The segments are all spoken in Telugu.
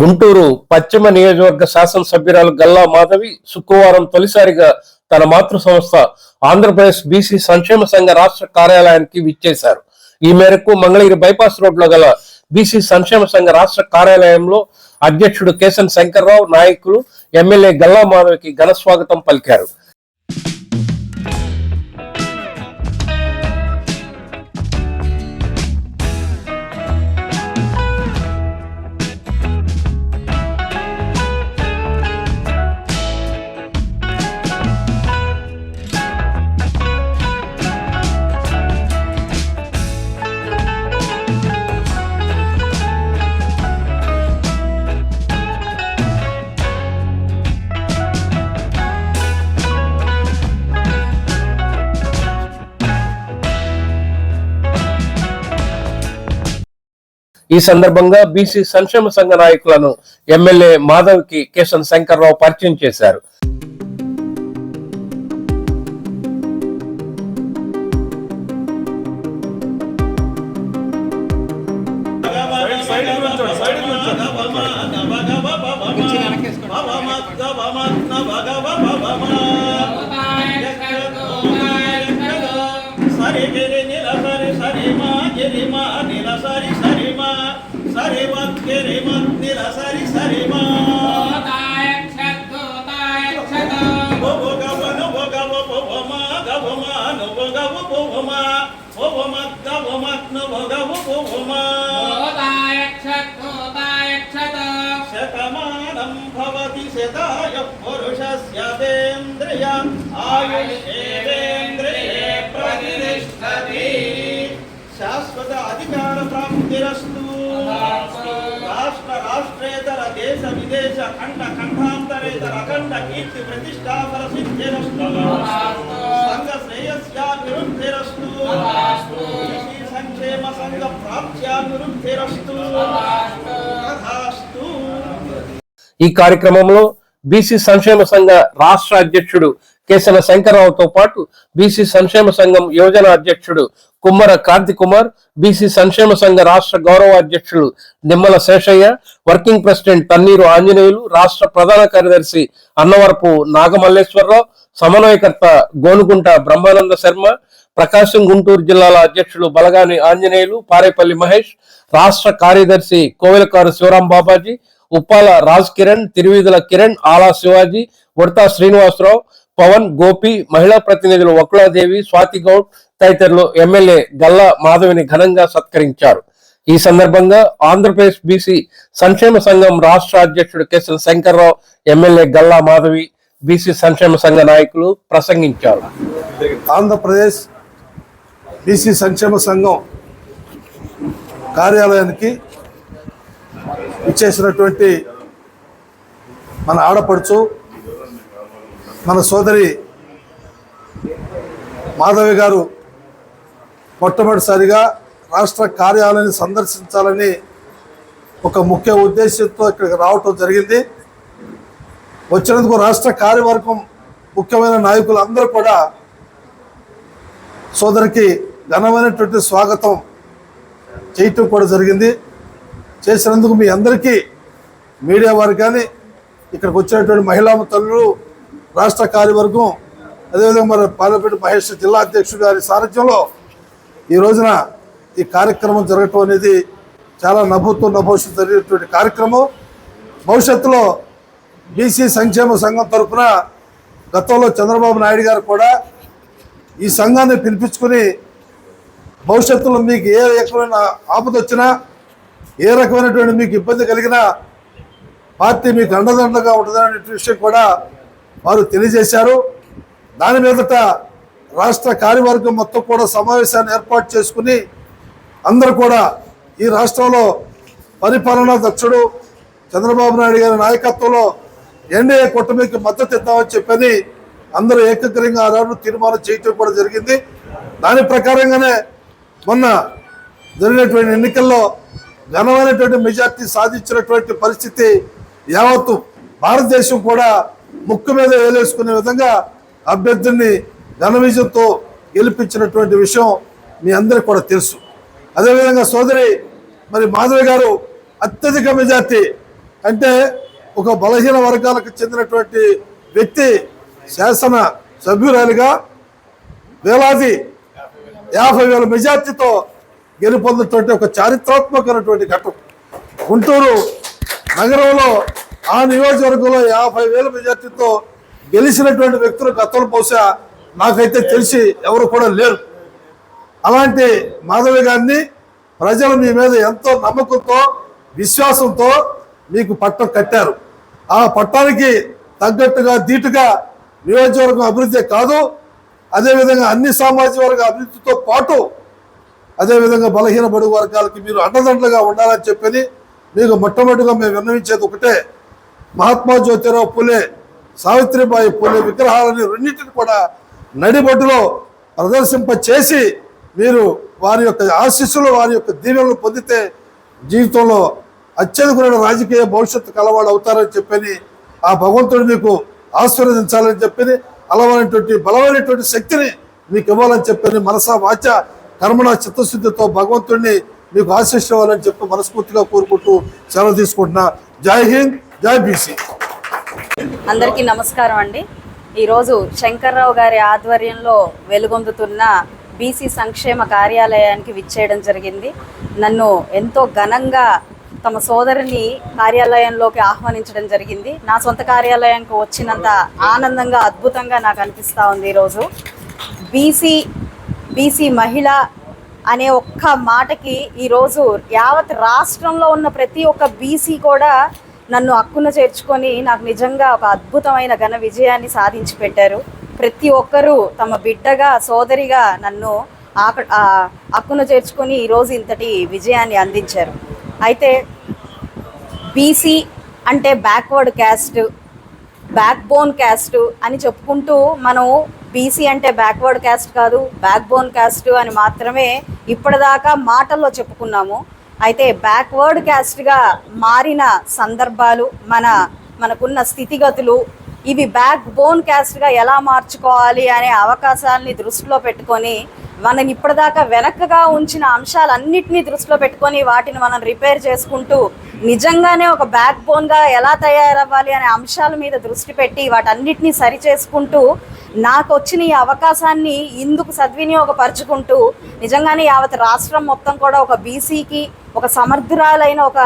గుంటూరు పశ్చిమ నియోజకవర్గ శాసనసభ్యురాలు గల్లా మాధవి శుక్రవారం తొలిసారిగా తన మాతృ సంస్థ ఆంధ్రప్రదేశ్ బీసీ సంక్షేమ సంఘ రాష్ట్ర కార్యాలయానికి విచ్చేశారు. ఈ మేరకు మంగళగిరి బైపాస్ రోడ్లో గల బీసీ సంక్షేమ సంఘ రాష్ట్ర కార్యాలయంలో అధ్యక్షుడు కేసన్ శంకర్రావు నాయకులు ఎమ్మెల్యే గల్లా మాధవికి ఘన స్వాగతం పలికారు. ఈ సందర్భంగా బీసీ సంక్షేమ సంఘ నాయకులను ఎమ్మెల్యే మాధవ్కి కేశన్ శంకర్రావు పరిచయం చేశారు. సరి గవమత్ను బొగవ బొబొమ శతమానం భవతి శతాయ పురుషస్య తేంద్రియ ప్రతిష్టతి. శాశ్వత అధికార ప్రాప్తిరస్తు. రాష్ట్ర రాష్ట్రేతర దేశ విదేశ ఖండ ఖండాంతరేతర అఖండ కీర్తి ప్రతిష్టాపన సిద్ధిరస్తు. సంఘ శ్రేయస్యాభివృద్ధిరస్తు. కృషి సంక్షేమ సంఘ ప్రాప్త్యాభివృద్ధిరస్తు. తథాస్తు. ఈ కార్యక్రమంలో బీసీ సంక్షేమ సంఘ రాష్ట్ర అధ్యక్షుడు కేసన శంకర్రావుతో పాటు బీసీ సంక్షేమ సంఘం యువజన అధ్యక్షుడు కుమ్మర కాంతి కుమార్ బీసీ సంక్షేమ సంఘ రాష్ట్ర గౌరవ అధ్యక్షుడు నిమ్మల శేషయ్య వర్కింగ్ ప్రెసిడెంట్ తన్నీరు ఆంజనేయులు రాష్ట్ర ప్రధాన కార్యదర్శి అన్నవరపు నాగమల్లేశ్వరరావు సమన్వయకర్త గోనుగుంట బ్రహ్మానంద శర్మ ప్రకాశం గుంటూరు జిల్లాల అధ్యక్షులు బలగాని ఆంజనేయులు పారేపల్లి మహేష్ రాష్ట్ర కార్యదర్శి కోవెలకారు శివరాం బాబాజీ ఉప్పాల రాజ్ కిరణ్ తిరువీధుల కిరణ్ ఆలా శివాజీ ఉడతా శ్రీనివాసరావు పవన్ గోపి మహిళా ప్రతినిధులు వకులాదేవి స్వాతి గౌడ్ తదితరులు ఎమ్మెల్యే గల్లా మాధవిని ఘనంగా సత్కరించారు. ఈ సందర్భంగా ఆంధ్రప్రదేశ్ బీసీ సంక్షేమ సంఘం రాష్ట్ర అధ్యక్షుడు KS Shankarrao MLA Galla Madhavi BC సంక్షేమ సంఘ నాయకులు ప్రసంగించారు. ఆంధ్రప్రదేశ్ బీసీ సంక్షేమ సంఘం కార్యాలయానికి ఇచ్చేసినటువంటి మన ఆడపడుచు మన సోదరి మాధవి గారు మొట్టమొదటిసారిగా రాష్ట్ర కార్యాలయాన్ని సందర్శించాలని ఒక ముఖ్య ఉద్దేశంతో ఇక్కడికి రావటం జరిగింది. వచ్చినందుకు రాష్ట్ర కార్యవర్గం ముఖ్యమైన నాయకులు అందరూ కూడా సోదరికి ఘనమైనటువంటి స్వాగతం చేయటం కూడా జరిగింది. చేసినందుకు మీ అందరికీ మీడియా వారు కానీ ఇక్కడికి వచ్చినటువంటి మహిళా తల్లులు రాష్ట్ర కార్యవర్గం అదేవిధంగా మరి పార్లమెంట్ మహేష్ జిల్లా అధ్యక్షుడు గారి సారథ్యంలో ఈ రోజున ఈ కార్యక్రమం జరగటం అనేది చాలా నభూతో నభవిష్యత్ జరిగేటువంటి కార్యక్రమం. భవిష్యత్తులో బీసీ సంక్షేమ సంఘం తరఫున గతంలో చంద్రబాబు నాయుడు గారు కూడా ఈ సంఘాన్ని పిలిపించుకుని భవిష్యత్తులో మీకు ఏ రకమైన ఆపద వచ్చినా ఏ రకమైనటువంటి మీకు ఇబ్బంది కలిగినా పార్టీ మీకు అండదండగా ఉంటుందనే విషయం కూడా వారు తెలియజేశారు. దాని మీదట రాష్ట్ర కార్యవర్గం మొత్తం కూడా సమావేశాన్ని ఏర్పాటు చేసుకుని అందరూ కూడా ఈ రాష్ట్రంలో పరిపాలనా దక్షుడు చంద్రబాబు నాయుడు గారి నాయకత్వంలో ఎన్డీఏ కూటమికి మద్దతు ఇద్దామని చెప్పని అందరూ ఏకగ్రంగా ఆరాడు తీర్మానం చేయటం కూడా జరిగింది. దాని ప్రకారంగానే మొన్న జరిగినటువంటి ఎన్నికల్లో ఘనమైనటువంటి మెజార్టీ సాధించినటువంటి పరిస్థితి యావత్తు భారతదేశం కూడా ముక్కు మీద వేలేసుకునే విధంగా అభ్యర్థిని ఘన విజయంతో గెలిపించినటువంటి విషయం మీ అందరికి కూడా తెలుసు. అదేవిధంగా సోదరి మరి మాధవి గారు అత్యధిక మెజార్టీ అంటే ఒక బలహీన వర్గాలకు చెందినటువంటి వ్యక్తి శాసన సభ్యురాలిగా వేలాది యాభై వేల మెజార్టీతో గెలుపొందుతుంటే ఒక చారిత్రాత్మకమైనటువంటి ఘట్టం. గుంటూరు నగరంలో ఆ నియోజకవర్గంలో యాభై వేల మెజార్టీతో గెలిచినటువంటి వ్యక్తులు గతంలో బహుశా నాకైతే తెలిసి ఎవరు కూడా లేరు. అలాంటి మాధవి గారిని ప్రజలు మీ మీద ఎంతో నమ్మకంతో విశ్వాసంతో మీకు పట్టం కట్టారు. ఆ పట్టానికి తగ్గట్టుగా ధీటుగా నియోజకవర్గం అభివృద్ధి కాదు. అదేవిధంగా అన్ని సామాజిక వర్గ అభివృద్ధితో పాటు అదేవిధంగా బలహీన బడుగు వర్గాలకి మీరు అండదండలుగా ఉండాలని చెప్పని మీకు మొట్టమొదటిగా మేము విన్నవించేది ఒకటే మహాత్మా జ్యోతిరావు పూలే సావిత్రిబాయి పూలే విగ్రహాలని రెండింటిని కూడా నడిబొడ్డులో ప్రదర్శింప చేసి మీరు వారి యొక్క ఆశీస్సులు వారి యొక్క దీవెనలు పొందితే జీవితంలో అత్యధికమైన రాజకీయ భవిష్యత్తు కలవాడు అవుతారని చెప్పని ఆ భగవంతుడు మీకు ఆశీర్వదించాలని చెప్పని అలవైనటువంటి బలమైనటువంటి శక్తిని మీకు ఇవ్వాలని చెప్పని మనసా వాచ కర్మణ చిత్తశుద్ధితో భగవంతుడిని మీకు ఆశిష్యవాలని చెప్పి మనస్ఫూర్తిగా కోరుకుంటూ సెలవు తీసుకుంటున్నా. జై హింద్ జై బీసీ. అందరికీ నమస్కారం అండి. ఈరోజు శంకర్రావు గారి ఆధ్వర్యంలో వెలుగొందుతున్న బీసీ సంక్షేమ కార్యాలయానికి విచ్చేయడం జరిగింది. నన్ను ఎంతో ఘనంగా తమ సోదరిని కార్యాలయంలోకి ఆహ్వానించడం జరిగింది. నా సొంత కార్యాలయానికి వచ్చినంత ఆనందంగా అద్భుతంగా నాకు అనిపిస్తూ ఉంది ఈరోజు. బీసీ బీసీ మహిళ అనే ఒక్క మాటకి ఈరోజు యావత్ రాష్ట్రంలో ఉన్న ప్రతి ఒక్క బీసీ కూడా నన్ను అక్కున చేర్చుకొని నాకు నిజంగా ఒక అద్భుతమైన ఘన విజయాన్ని సాధించి పెట్టారు. ప్రతి ఒక్కరూ తమ బిడ్డగా సోదరిగా నన్ను ఆక అక్కున చేర్చుకొని ఈరోజు ఇంతటి విజయాన్ని అందించారు. అయితే బీసీ అంటే backward caste back bone caste అని చెప్పుకుంటూ మనం బీసీ అంటే బ్యాక్వర్డ్ క్యాస్ట్ కాదు బ్యాక్ బోన్ క్యాస్ట్ అని మాత్రమే ఇప్పటిదాకా మాటల్లో చెప్పుకున్నాము. అయితే బ్యాక్వర్డ్ క్యాస్ట్గా మారిన సందర్భాలు మన మనకున్న స్థితిగతులు ఇవి బ్యాక్ బోన్ క్యాస్ట్గా ఎలా మార్చుకోవాలి అనే అవకాశాలని దృష్టిలో పెట్టుకొని మనం ఇప్పటిదాకా వెనకగా ఉంచిన అంశాలన్నింటినీ దృష్టిలో పెట్టుకొని వాటిని మనం రిపేర్ చేసుకుంటూ నిజంగానే ఒక బ్యాక్ బోన్గా ఎలా తయారవ్వాలి అనే అంశాల మీద దృష్టి పెట్టి వాటన్నిటినీ సరి చేసుకుంటూ నాకు వచ్చిన ఈ అవకాశాన్ని ఇందుకు సద్వినియోగపరుచుకుంటూ నిజంగానే యావత్ రాష్ట్రం మొత్తం కూడా ఒక బీసీకి ఒక సమర్థురాలైన ఒక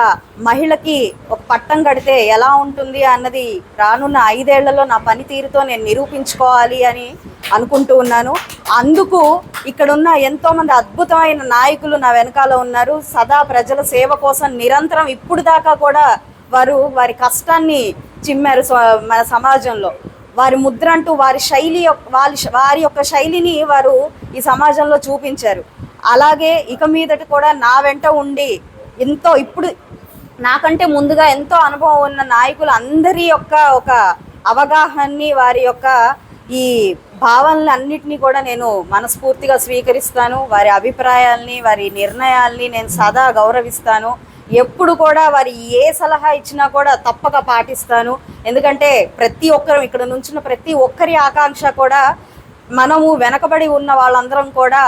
మహిళకి ఒక పట్టం కడితే ఎలా ఉంటుంది అన్నది రానున్న ఐదేళ్ళలో నా పనితీరుతో నేను నిరూపించుకోవాలి అని అనుకుంటూ ఉన్నాను. అందుకు ఇక్కడున్న ఎంతోమంది అద్భుతమైన నాయకులు నా వెనకాల ఉన్నారు. సదా ప్రజల సేవ కోసం నిరంతరం ఇప్పుడు దాకా కూడా వారు వారి కష్టాన్ని చిమ్మారు మన సమాజంలో. వారి ముద్ర అంటూ వారి శైలి యొక్క- వారి వారి యొక్క శైలిని వారు ఈ సమాజంలో చూపించారు. అలాగే ఇక మీదట కూడా నా వెంట ఉండి ఎంతో ఇప్పుడు నాకంటే ముందుగా ఎంతో అనుభవం ఉన్న నాయకులు అందరి యొక్క ఒక అవగాహనని వారి యొక్క ఈ భావనలు అన్నిటినీ కూడా నేను మనస్ఫూర్తిగా స్వీకరిస్తాను. వారి అభిప్రాయాల్ని వారి నిర్ణయాల్ని నేను సదా గౌరవిస్తాను. ఎప్పుడు కూడా వారి ఏ సలహా ఇచ్చినా కూడా తప్పక పాటిస్తాను. ఎందుకంటే ప్రతి ఒక్కరు ఇక్కడ నుంచిన ప్రతి ఒక్కరి ఆకాంక్ష కూడా మనము వెనకబడి ఉన్న వాళ్ళందరం కూడా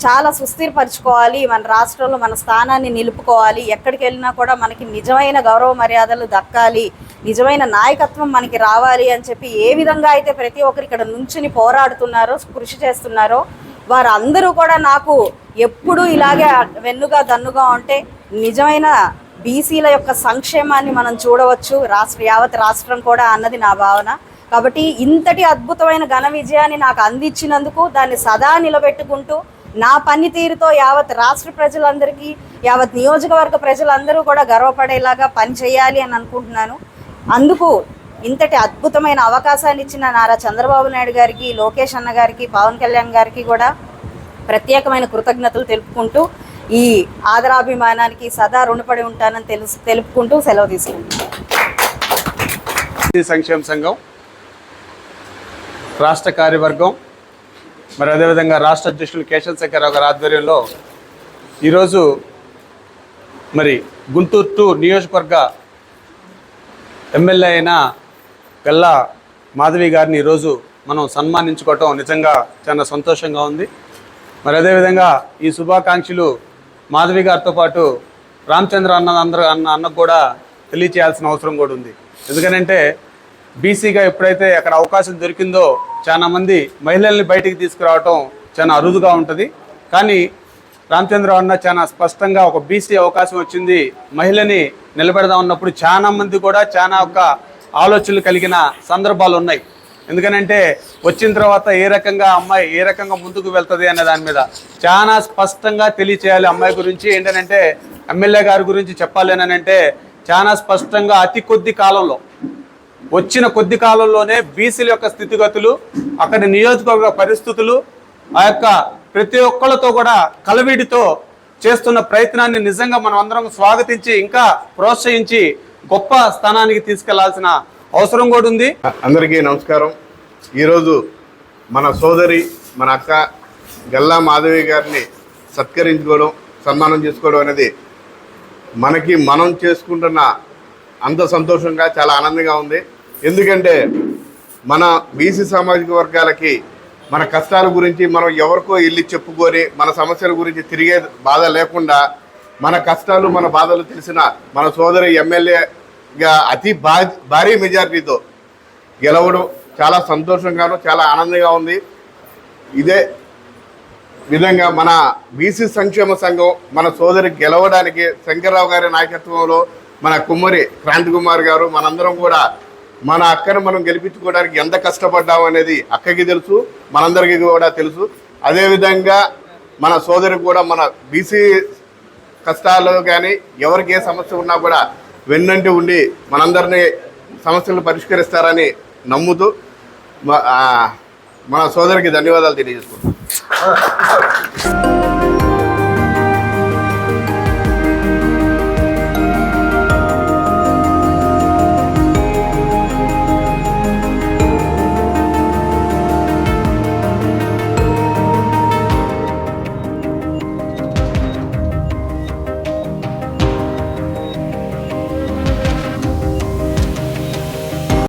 చాలా సుస్థిరపరచుకోవాలి మన రాష్ట్రంలో మన స్థానాన్ని నిలుపుకోవాలి ఎక్కడికి వెళ్ళినా కూడా మనకి నిజమైన గౌరవ మర్యాదలు దక్కాలి నిజమైన నాయకత్వం మనకి రావాలి అని చెప్పి ఏ విధంగా అయితే ప్రతి ఒక్కరు ఇక్కడ నుంచుని పోరాడుతున్నారో కృషి చేస్తున్నారో వారందరూ కూడా నాకు ఎప్పుడూ ఇలాగే వెన్నుగా దన్నుగా ఉంటే నిజమైన బీసీల యొక్క సంక్షేమాన్ని మనం చూడవచ్చు. రాష్ట్ర యావత్ రాష్ట్రం కూడా అన్నది నా భావన. కాబట్టి ఇంతటి అద్భుతమైన ఘన విజయాన్ని నాకు అందించినందుకు దాన్ని సదా నిలబెట్టుకుంటూ నా పనితీరుతో యావత్ రాష్ట్ర ప్రజలందరికీ యావత్ నియోజకవర్గ ప్రజలందరూ కూడా గర్వపడేలాగా పనిచేయాలి అని అనుకుంటున్నాను. అందుకు ఇంతటి అద్భుతమైన అవకాశాన్ని ఇచ్చిన నారా చంద్రబాబు నాయుడు గారికి లోకేష్ అన్న గారికి పవన్ కళ్యాణ్ గారికి కూడా ప్రత్యేకమైన కృతజ్ఞతలు తెలుపుకుంటూ ఈ ఆదరాభిమానానికి సదా రుణపడి ఉంటానని తెలుసు తెలుపుకుంటూ సెలవు తీసుకుంటాను సంక్షేమ సంఘం రాష్ట్ర కార్యవర్గం మరి అదేవిధంగా రాష్ట్ర అధ్యక్షులు కేశవ శంకర్రావు గారి ఆధ్వర్యంలో ఈరోజు మరి గుంటూరు టూ నియోజకవర్గ ఎమ్మెల్యే అయిన గల్లా మాధవి గారిని ఈరోజు మనం సన్మానించుకోవటం నిజంగా చాలా సంతోషంగా ఉంది. మరి అదేవిధంగా ఈ శుభాకాంక్షలు మాధవి గారితో పాటు రామచంద్ర అన్న అందరూ అన్న అన్నకు కూడా తెలియచేయాల్సిన అవసరం కూడా ఉంది. ఎందుకనంటే బీసీగా ఎప్పుడైతే అక్కడ అవకాశం దొరికిందో చాలా మంది మహిళల్ని బయటికి తీసుకురావటం చాలా అరుదుగా ఉంటుంది. కానీ రామచంద్ర అన్న చాలా స్పష్టంగా ఒక బీసీ అవకాశం వచ్చింది. మహిళని నిలబెడదాం ఉన్నప్పుడు చాలా మంది కూడా చాలా ఒక ఆలోచనలు కలిగిన సందర్భాలు ఉన్నాయి. ఎందుకనంటే వచ్చిన తర్వాత ఏ రకంగా అమ్మాయి ఏ రకంగా ముందుకు వెళ్తుంది అనే దాని మీద చాలా స్పష్టంగా తెలియచేయాలి అమ్మాయి గురించి. ఏంటనంటే ఎమ్మెల్యే గారి గురించి చెప్పాలి అంటే చాలా స్పష్టంగా అతి కొద్ది కాలంలో వచ్చిన కొద్ది కాలంలోనే బీసీల యొక్క స్థితిగతులు అక్కడి నియోజకవర్గ పరిస్థితులు ఆ యొక్క ప్రతి ఒక్కళ్ళతో కూడా కలవిడితో చేస్తున్న ప్రయత్నాన్ని నిజంగా మనం అందరం స్వాగతించి ఇంకా ప్రోత్సహించి గొప్ప స్థానానికి తీసుకెళ్ళాల్సిన అవసరం కూడా ఉంది. అందరికీ నమస్కారం. ఈరోజు మన సోదరి మన అక్క గల్లా మాధవి గారిని సత్కరించుకోవడం సన్మానం చేసుకోవడం అనేది మనకి మనం చేసుకుంటున్న అంత సంతోషంగా చాలా ఆనందంగా ఉంది. ఎందుకంటే మన బీసీ సామాజిక వర్గాలకి మన కష్టాల గురించి మనం ఎవరికో వెళ్ళి చెప్పుకొని మన సమస్యల గురించి తిరిగే బాధ లేకుండా మన కష్టాలు మన బాధలు తెలిసిన మన సోదరి ఎమ్మెల్యే అతి భా భారీ మెజారిటీతో గెలవడం చాలా సంతోషంగాను చాలా ఆనందంగా ఉంది. ఇదే విధంగా మన బీసీ సంక్షేమ సంఘం మన సోదరి గెలవడానికి శంకర్రావు గారి నాయకత్వంలో మన కుమ్మరి క్రాంతి కుమార్ గారు మనందరం కూడా మన అక్కను మనం గెలిపించుకోవడానికి ఎంత కష్టపడ్డాం అనేది అక్కకి తెలుసు మనందరికీ కూడా తెలుసు. అదేవిధంగా మన సోదరికి కూడా మన బీసీ కష్టాలు కానీ ఎవరికి ఏ సమస్య ఉన్నా కూడా వెన్నంటి ఉండి మనందరినీ సమస్యలను పరిష్కరిస్తారని నమ్ముతూ మన సోదరికి ధన్యవాదాలు తెలియజేసుకుంటాం